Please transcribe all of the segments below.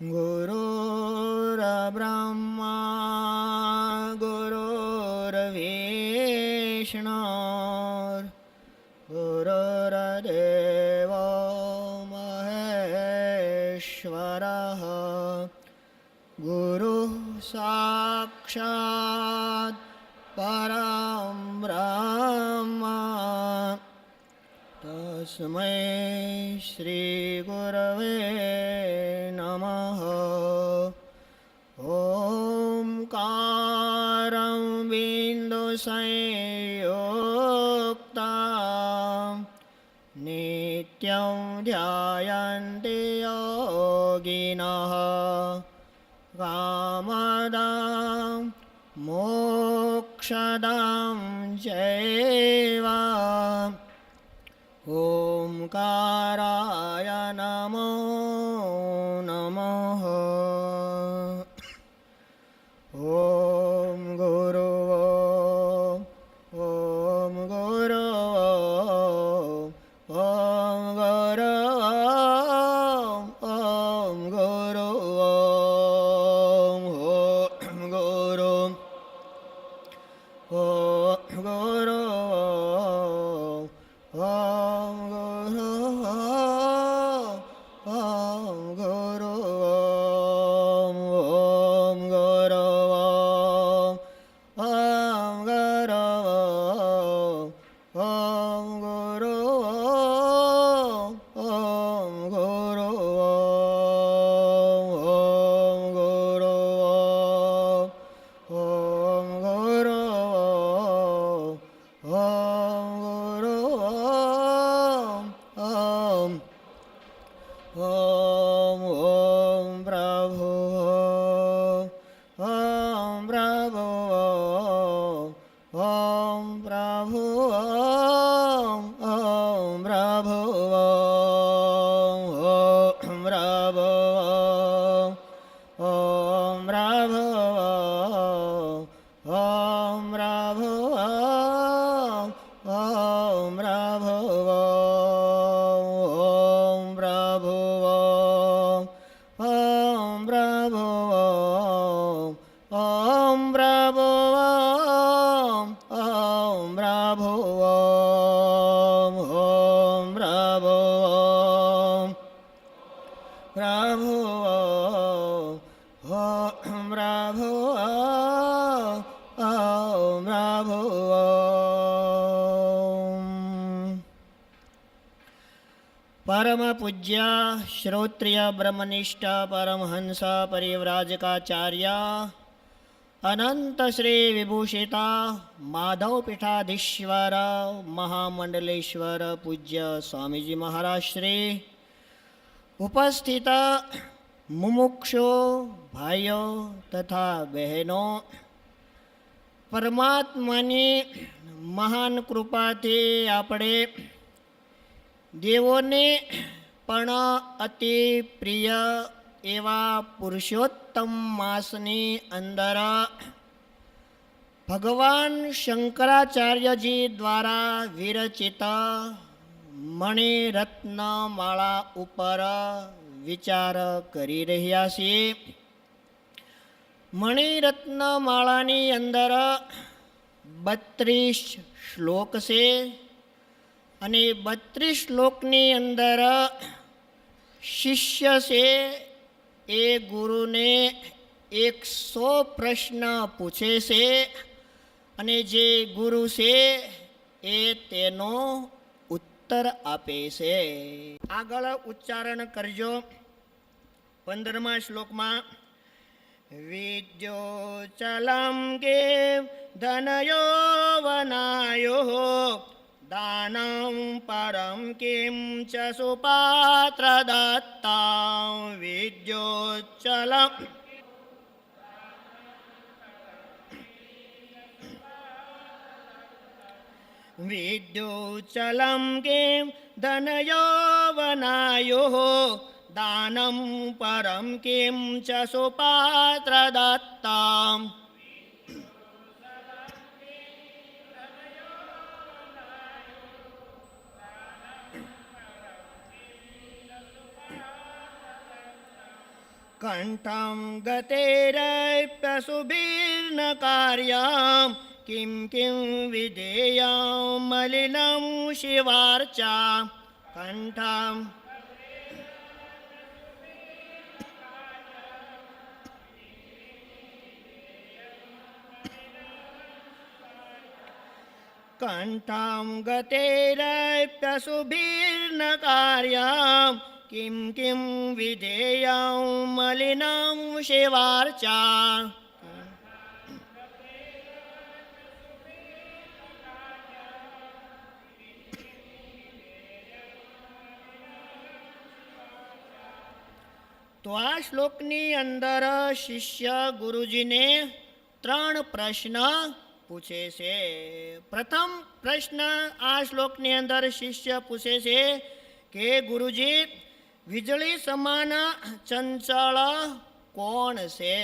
गुरुर्ब्रह्मा बिन्दुसंयुक्ता नित्यं ध्यायन्ति योगिनः कामदां मोक्षदां चैव ओङ्काराय গৌরব। Oh. ॐ राभो परमपूज्या श्रोत्रिया ब्रह्मनिष्ठा परमहंसा परिव्राजकाचार्या अनन्तश्रीविभूषिता माधवपीठाधीश्वर महामण्डलेश्वर पूज्य स्वामीजी महाराष्ट्रे ઉપસ્થિત મુમુક્ષો ભાઈઓ તથા બહેનો પરમાત્માની મહાન કૃપાથી આપણે દેવોને પણ અતિ પ્રિય એવા પુરુષોત્તમ માસની અંદર ભગવાન શંકરાચાર્યજી દ્વારા વિરચિત મણિરત્નમાળા ઉપર વિચાર કરી રહ્યા છીએ. મણિરત્ન માળાની અંદર બત્રીસ શ્લોક છે અને બત્રીસ શ્લોકની અંદર શિષ્ય છે એ ગુરુને એકસો પ્રશ્ન પૂછે છે અને જે ગુરુ છે એ તેનો ઉત્તર આપે છે. આગળ ઉચ્ચારણ કરજો. પંદરમા શ્લોકમાં विद्योचलं गे धनयो वनायोः दानं परं किं च सुपात्र दत्तां विद्युचलं। विद्युचलं किं धनयो वनायोः दानं परं किं च सुपात्रदत्ताम्? कण्ठं गतेरप्यशुभिर्न कार्यां किं किं विधेयां मलिनं शिवार्चा। कण्ठं કંઠं ગતેરપ્યસુભીર્ન કાર્યમ કિં કિં વિધેયં મલિनं શિવાર્ચા તો આ શ્લોકની અંદર શિષ્ય ગુરુજીને ત્રણ પ્રશ્ન પૂછે છે. પ્રથમ પ્રશ્ન આ શ્લોકની અંદર શિષ્ય પૂછે છે કે, ગુરુજી, વીજળી સમાન ચંચળ કોણ છે?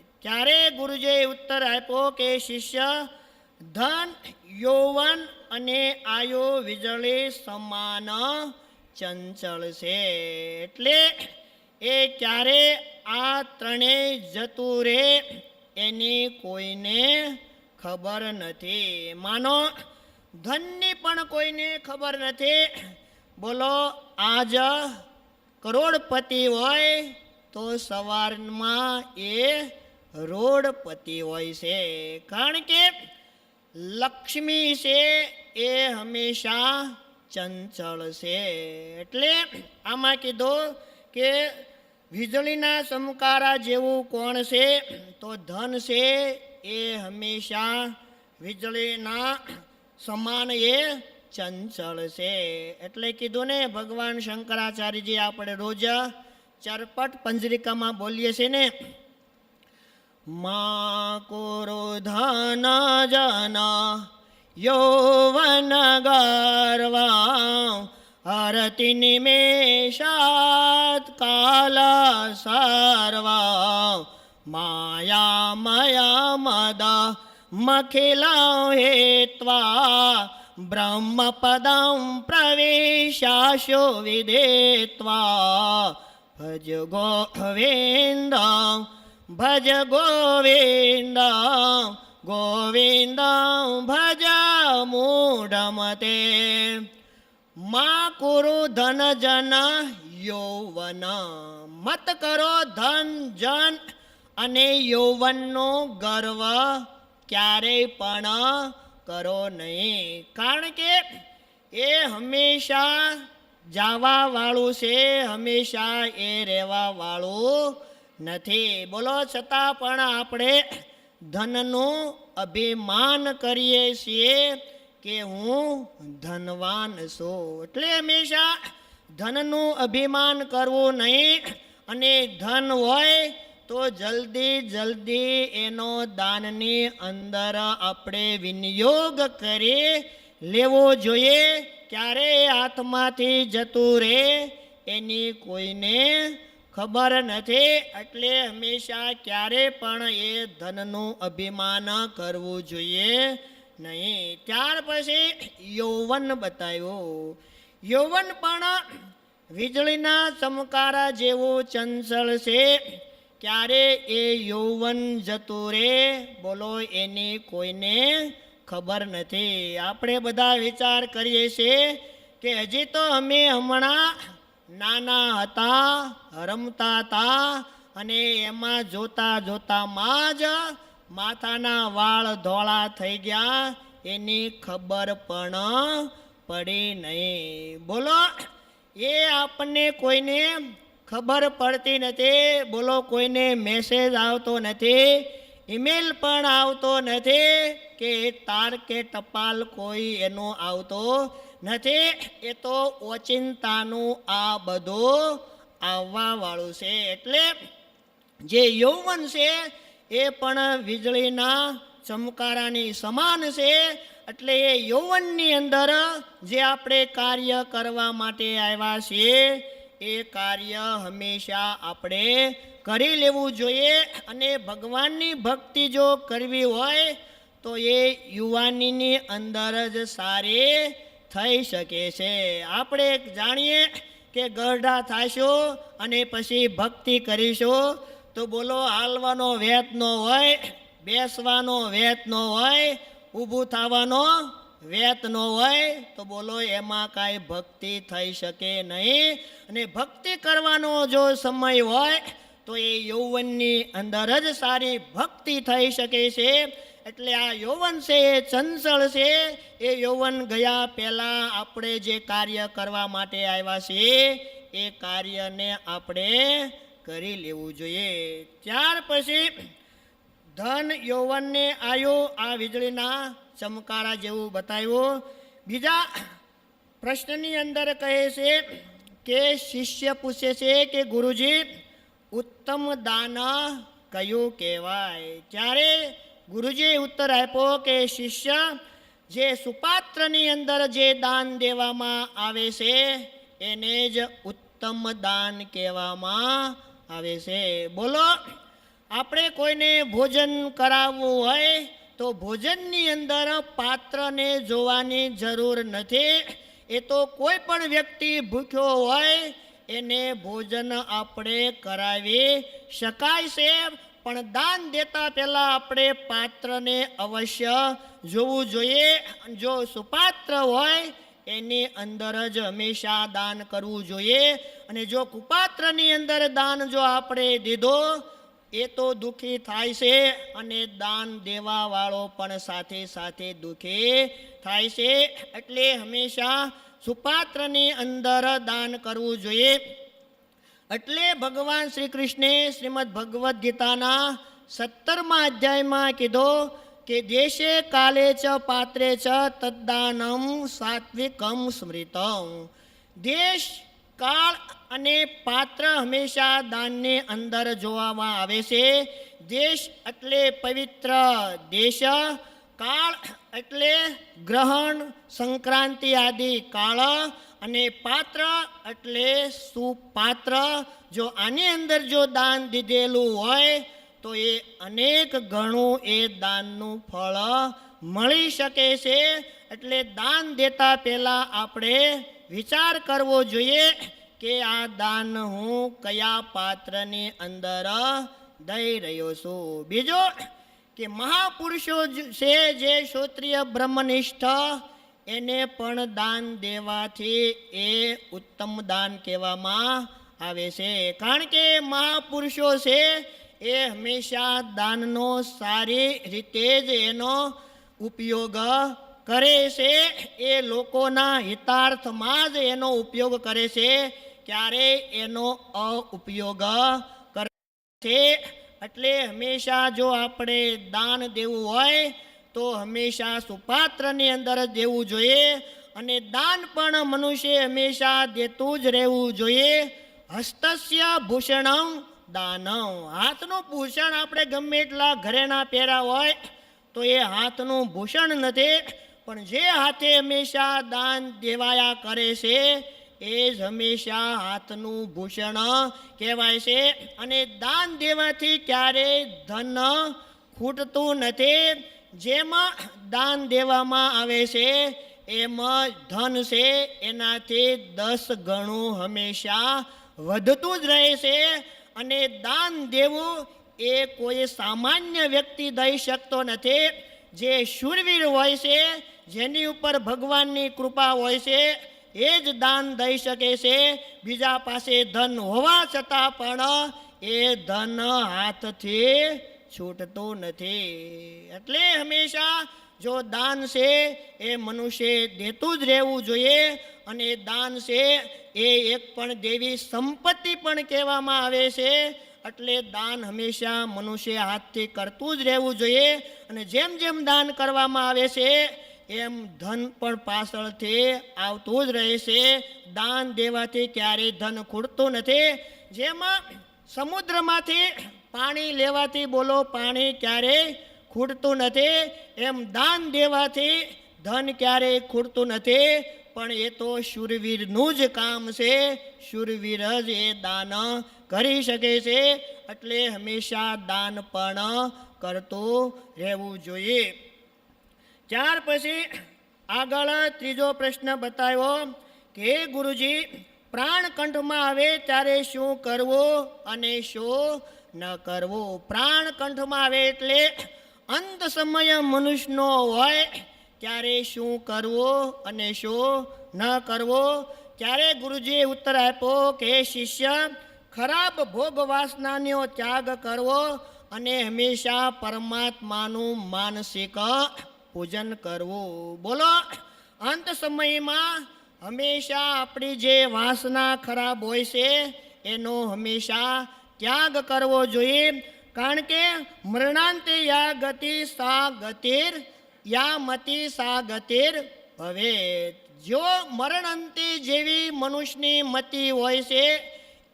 ત્યારે ગુરુજીએ ઉત્તર આપ્યો કે, શિષ્ય, ધન, યૌવન અને આયુ વીજળી સમાન ચંચળ છે. એટલે એ ક્યારે આ ત્રણેય જતું રે એની કોઈને ખબર નથી. માનો, ધનની પણ કોઈને ખબર નથી. બોલો, આજ કરોડપતિ હોય તો સવારમાં એ રોડપતિ હોય છે. કારણ કે લક્ષ્મી છે એ હંમેશા ચંચળ છે. એટલે આમાં કીધું કે વીજળીના સમકારા જેવું કોણ છે? તો ધન છે એ હંમેશા વીજળીના સમાન એ ચંચળ છે. એટલે કીધું ને, ભગવાન શંકરાચાર્યજી આપણે રોજ ચરપટ પંજરિકામાં બોલીએ છીએ ને, મા ધન જન યૌવન ગર્વા હરતિ નિમેષાત કાલ સર્વા. માયા મયા મદ મખિલા હેત્વા બ્રહ્મપદં પ્રવેશાશો વિદેત્વા ભજ ગોવિંદ ભજ ગોવિંદ ગોવિંદ ભજ મૂઢમતે. મા કુરુ ધન જન યૌવન મત કરો ધન જન અને યૌવનનો ગર્વ ક્યારેય પણ કરો નહીં. કારણ કે એ હંમેશા જવાવાળું છે, હંમેશા એ રહેવાવાળું નથી. બોલો, છતાં પણ આપણે ધનનું અભિમાન કરીએ છીએ કે હું ધનવાન છું. એટલે હંમેશા ધનનું અભિમાન કરવું નહીં અને ધન હોય તો જલ્દી જલ્દી એનો દાનની અંદર આપણે વિનિયોગ કરી લેવો જોઈએ. ક્યારે હાથમાંથી જતું રહે એની કોઈને ખબર નથી. એટલે હંમેશા ક્યારે પણ એ ધનનું અભિમાન કરવું જોઈએ નહીં. ત્યાર પછી યૌવન બતાવ્યો. યૌવન પણ વીજળીના ચમકારા જેવું ચંચળ છે. ક્યારે એ યૌવન જતું રે? બોલો, એની કોઈને ખબર નથી. આપણે બધા વિચાર કરીએ છીએ કે હજી તો અમે હમણાં નાના હતા, રમતા હતા અને એમાં જોતા જોતામાં જ માથાના વાળ ધોળા થઈ ગયા. એની ખબર પણ પડી નહીં. બોલો, એ આપણને કોઈને ખબર પડતી નથી. બોલો, કોઈને મેસેજ આવતો નથી. ઈમેલ પણ આવતો નથી કે તાર કે ટપાલ કોઈ એનો આવતો નથી. એ તો ઓચિંતાનું આ બધું આવવાવાળું છે. એટલે જે યૌવન છે, એ પણ વીજળીના ચમકારાની સમાન છે. એટલે એ યૌવનની અંદર જે આપણે કાર્ય કરવા માટે આવ્યા છીએ એ કાર્ય હંમેશા આપણે કરી લેવું જોઈએ અને ભગવાનની ભક્તિ જો કરવી હોય તો એ યુવાનીની અંદર જ સારી થઈ શકે છે. આપણે જાણીએ કે ગરડા થઈશું અને પછી ભક્તિ કરીશું તો બોલો હાલવાનો વેત ન હોય, બેસવાનો વેત ન હોય, ઊભું થવાનો વેત ન હોય તો બોલો, એમાં કાંઈ ભક્તિ થઈ શકે નહીં. અને ભક્તિ કરવાનો જો સમય હોય, તો એ યૌવનની અંદર જ સારી ભક્તિ થઈ શકે છે. એટલે આ યૌવન છે, એ ચંચળ છે. એ યૌવન ગયા પહેલાં આપણે જે કાર્ય કરવા માટે આવ્યા છીએ, એ કાર્યને આપણે કરી લેવું જોઈએ. ત્યાર પછી ધન યૌવનને આયુ આ વીજળીના ચમકારા જેવું બતાવ્યું. બીજા પ્રશ્નની અંદર કહે છે કે શિષ્ય પૂછે છે કે ગુરુજી, ઉત્તમ દાન કયું કહેવાય? ત્યારે ગુરુજીએ ઉત્તર આપ્યો કે શિષ્ય, જે સુપાત્રની અંદર જે દાન દેવામાં આવે છે, એને જ ઉત્તમ દાન કહેવામાં આવે છે. બોલો, આપણે કોઈને ભોજન કરાવવું હોય તો ભોજનની અંદર પાત્રને જોવાની જરૂર નથી. એ તો કોઈ પણ વ્યક્તિ ભૂખ્યો હોય, એને ભોજન આપણે કરાવી શકાય છે. પણ દાન દેતા પહેલાં આપણે પાત્રને અવશ્ય જોવું જોઈએ. જો સુપાત્ર હોય, એની અંદર જ હંમેશા દાન કરવું જોઈએ. અને જો કુપાત્રની અંદર દાન જો આપણે દીધો એ તો દુઃખી થાય છે અને દાન દેવાવાળો પણ સાથે સાથે દુઃખી થાય છે. એટલે હંમેશા સુપાત્રની અંદર દાન કરવું જોઈએ. એટલે ભગવાન શ્રી કૃષ્ણે શ્રીમદ ભગવદ્ ગીતાના સત્તરમા અધ્યાયમાં કીધો કે દેશે કાલે ચ પાત્રે ચ તદ્દાનમ સાત્વિકમ સ્મૃતમ. દેશ કાળ અને પાત્ર હંમેશા દાનની અંદર જોવામાં આવે છે. દેશ એટલે પવિત્ર દેશ, કાળ એટલે ગ્રહણ, સંક્રાંતિ આદિ કાળ અને પાત્ર એટલે સુપાત્ર. જો આની અંદર જો દાન દીધેલું હોય, તો એ અનેક ગણું એ દાનનું ફળ મળી શકે છે. એટલે દાન દેતા પહેલાં આપણે વિચાર કરવો જોઈએ કે આ દાન હું કયા પાત્રની અંદર દઈ રહ્યો છું. બીજો કે મહાપુરુષો છે જે ક્ષોત્રિય બ્રહ્મનિષ્ઠ, એને પણ દાન દેવાથી એ ઉત્તમ દાન કહેવામાં આવે છે. કારણ કે મહાપુરુષો છે એ હંમેશા દાનનો સારી રીતે જ એનો ઉપયોગ કરે છે, એ લોકોના હિતાર્થમાં જ એનો ઉપયોગ કરે છે, ક્યારે એનો અઉપયોગ કરે છે. એટલે હંમેશા જો આપણે દાન દેવું હોય, તો હંમેશા સુપાત્રની અંદર દેવું જોઈએ અને દાન પણ મનુષ્ય હંમેશા દેતું જ રહેવું જોઈએ. હસ્તસ્ય ભૂષણમ દાનમ. હાથનું ભૂષણ આપણે ગમે એટલા ઘરેણા પહેર્યા હોય, તો એ હાથનું ભૂષણ નથી. પણ જે હાથે હંમેશા દાન દેવાયા કરે છે, એ જ હંમેશા હાથનું ભૂષણ કહેવાય છે. અને દાન દેવાથી ક્યારેય ધન ખૂટતું નથી, જેમાં દાન દેવામાં આવે છે, એમાં ધન છે, એનાથી દસ ગણું હંમેશા વધતું જ રહે છે. અને દાન દેવું એ કોઈ સામાન્ય વ્યક્તિ દઈ શકતો નથી. જે શૂરવીર હોય છે જેની ઉપર ભગવાનની કૃપા હોય છે, એ જ દાન દઈ શકે છે. બીજા પાસે ધન હોવા છતાં પણ એ ધન હાથથી છૂટતું નથી. એટલે હંમેશા જો દાન છે, એ મનુષ્ય દેતું જ રહેવું જોઈએ અને દાન છે, એ એક પણ દેવી સંપત્તિ પણ કહેવામાં આવે છે. એટલે દાન હંમેશા મનુષ્ય હાથથી કરતું જ રહેવું જોઈએ અને જેમ જેમ દાન કરવામાં આવે છે એમ ધન પણ પાછળથી આવતું જ રહે છે. દાન દેવાથી ક્યારેય ધન ખૂટતું નથી. જેમાં સમુદ્રમાંથી પાણી લેવાથી બોલો, પાણી ક્યારેય ખૂટતું નથી. એમ દાન દેવાથી ધન ક્યારેય ખૂટતું નથી. પણ એ તો શૂરવીરનું જ કામ છે. શૂરવીર જ એ દાન કરી શકે છે. એટલે હંમેશા દાન પણ કરતું રહેવું જોઈએ. ત્યાર પછી આગળ ત્રીજો પ્રશ્ન બતાવ્યો કે ગુરુજી, પ્રાણકંઠમાં આવે ત્યારે શું કરવું અને શું ન કરવું? પ્રાણકંઠમાં આવે એટલે અંત સમય મનુષ્યનો હોય ત્યારે શું કરવું અને શું ન કરવું? ત્યારે ગુરુજીએ ઉત્તર આપ્યો કે, શિષ્ય, ખરાબ ભોગ વાસનાનો ત્યાગ કરવો અને હંમેશા પરમાત્માનું માનસિક પૂજન કરવું. બોલો, અંત સમયમાં હંમેશા આપણી જે વાસના ખરાબ હોય છે, એનો હંમેશા ત્યાગ કરવો જોઈએ. કારણ કે મરણાંતે યા ગતિ સા ગતિર, યા મતિ સા ગતિર ભવે જો મરણ જેવી મનુષ્યની મતિ હોય છે,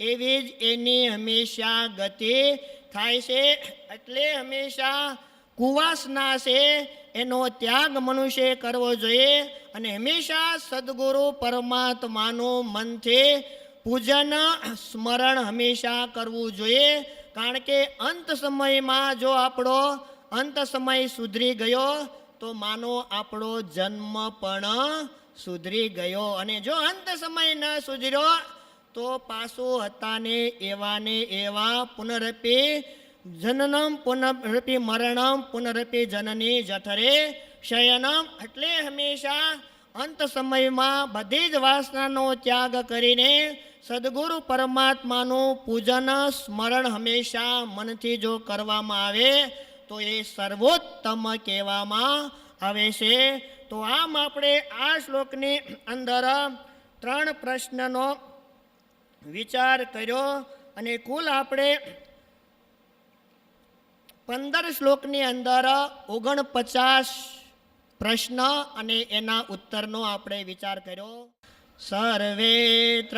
એવી જ એની હંમેશા ગતિ થાય છે. એટલે હંમેશા કુવાસના છે એનો ત્યાગ મનુષ્ય કરવો જોઈએ અને હંમેશા સદગુરુ પરમાત્માનું મનથી પૂજન, સ્મરણ હંમેશા કરવું જોઈએ. કારણ કે અંત સમયમાં જો આપણો અંત સમય સુધરી ગયો, તો માનો આપણો જન્મ પણ સુધરી ગયો. અને જો અંત સમય ન સુધર્યો, તો પાછું હતા ને એવા ને એવા પુનરપી જનનમ પુનરપી મરણમ પુનરપી જનની જઠરે શયનમ એટલે હંમેશા અંત સમયમાં બધી જ વાસનાનો ત્યાગ કરીને સદગુરુ પરમાત્માનું પૂજન સ્મરણ હંમેશા મનથી જો કરવામાં આવે, તો એ સર્વોત્તમ કહેવામાં આવે છે. તો આમ આપણે આ શ્લોકની અંદર ત્રણ પ્રશ્નનો વિચાર કર્યો અને કુલ આપણે પંદર શ્લોકની અંદર ઓગણપચાસ પ્રશ્ન અને એના ઉત્તરનો આપણે વિચાર કર્યો. સર્વેત્ર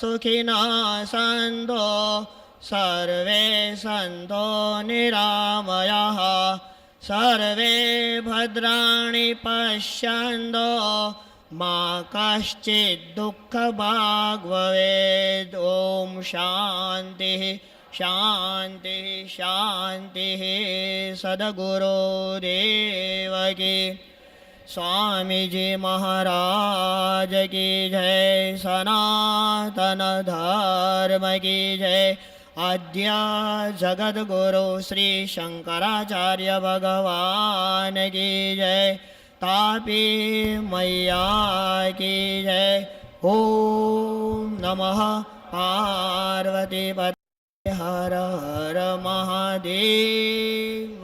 સુખિના સંતો, સર્વે સંતો નિરામયા, સર્વે ભદ્રાણી પશ્યંતો મા કશ્ચિત દુઃખ ભાગ ભવેદ, ઓમ શાંતિ. શાંતિ શાંતિ સદગુરુ દેવ કી સ્વામીજી મહારાજ કી જય સનાતન ધર્મ કી જય श्री ભગવાન કી જય તાપી મૈયા કી જય ઓમ નમઃ પાર્વતી પતે હર હર મહાદેવ